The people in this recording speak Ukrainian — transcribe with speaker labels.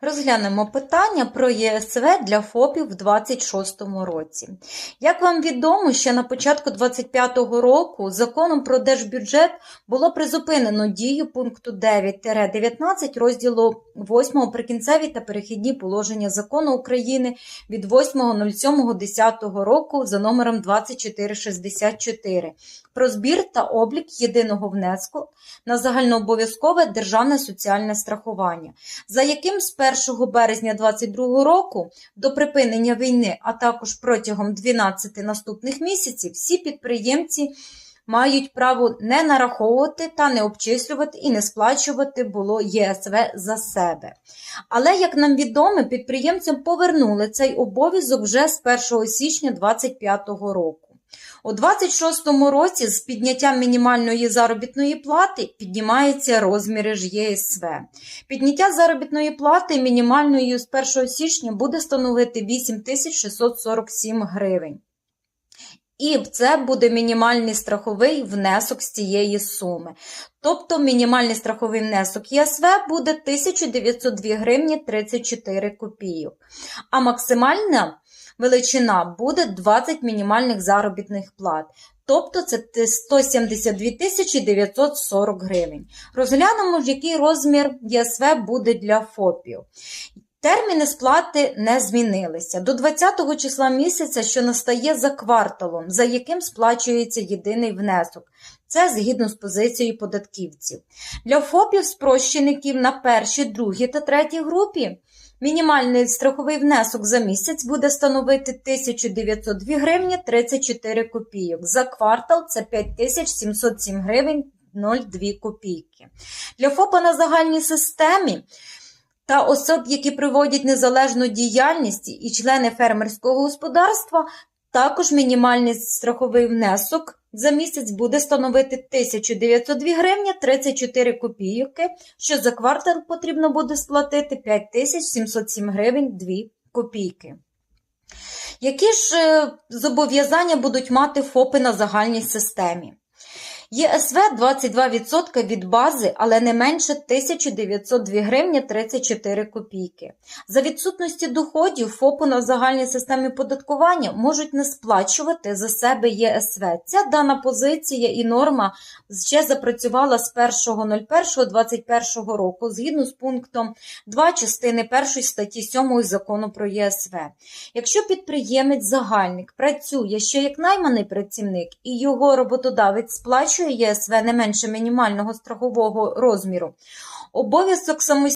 Speaker 1: Розглянемо питання про ЄСВ для ФОПів в 2026 році. Як вам відомо, ще на початку 2025 року законом про держбюджет було призупинено дію пункту 9-19 розділу 8 прикінцеві та перехідні положення закону України від 8.07.10 року за номером 2464 про збір та облік єдиного внеску на загальнообов'язкове державне соціальне страхування, за яким з 1 березня 2022 року до припинення війни, а також протягом 12 наступних місяців, всі підприємці мають право не нараховувати та не обчислювати і не сплачувати було ЄСВ за себе. Але, як нам відомо, підприємцям повернули цей обов'язок вже з 1 січня 2025 року. У 26-му році з підняттям мінімальної заробітної плати піднімаються розміри ж ЄСВ. Підняття заробітної плати мінімальної з 1 січня буде становити 8647 гривень. І це буде мінімальний страховий внесок з цієї суми. Тобто мінімальний страховий внесок ЄСВ буде 1902 гривні 34 копійок. А максимальна величина буде 20 мінімальних заробітних плат. Тобто це 172 тисячі 940 гривень. Розглянемо, який розмір ЄСВ буде для ФОПів. Терміни сплати не змінилися. До 20 числа місяця, що настає за кварталом, за яким сплачується єдиний внесок. Це згідно з позицією податківців. Для ФОПів спрощеників на першій, другій та третій групі мінімальний страховий внесок за місяць буде становити 1902 гривні 34 копійок. За квартал це 5707 гривень 02 копійки. Для ФОПа на загальній системі та особ, які проводять незалежну діяльність і члени фермерського господарства, також мінімальний страховий внесок за місяць буде становити 1902 гривні 34 копійки, що за квартал потрібно буде сплатити 5707 гривень 2 копійки. Які ж е, зобов'язання будуть мати ФОПи на загальній системі? ЄСВ 22% від бази, але не менше 1902 гривні 34 копійки. За відсутності доходів ФОПу на загальній системі податкування можуть не сплачувати за себе ЄСВ. Ця дана позиція і норма ще запрацювала з 1.01.2021 року згідно з пунктом 2 частини 1 статті 7 закону про ЄСВ. Якщо підприємець загальник працює ще як найманий працівник і його роботодавець сплачує ЄСВ не менше мінімального страхового розміру, обов'язок самостійно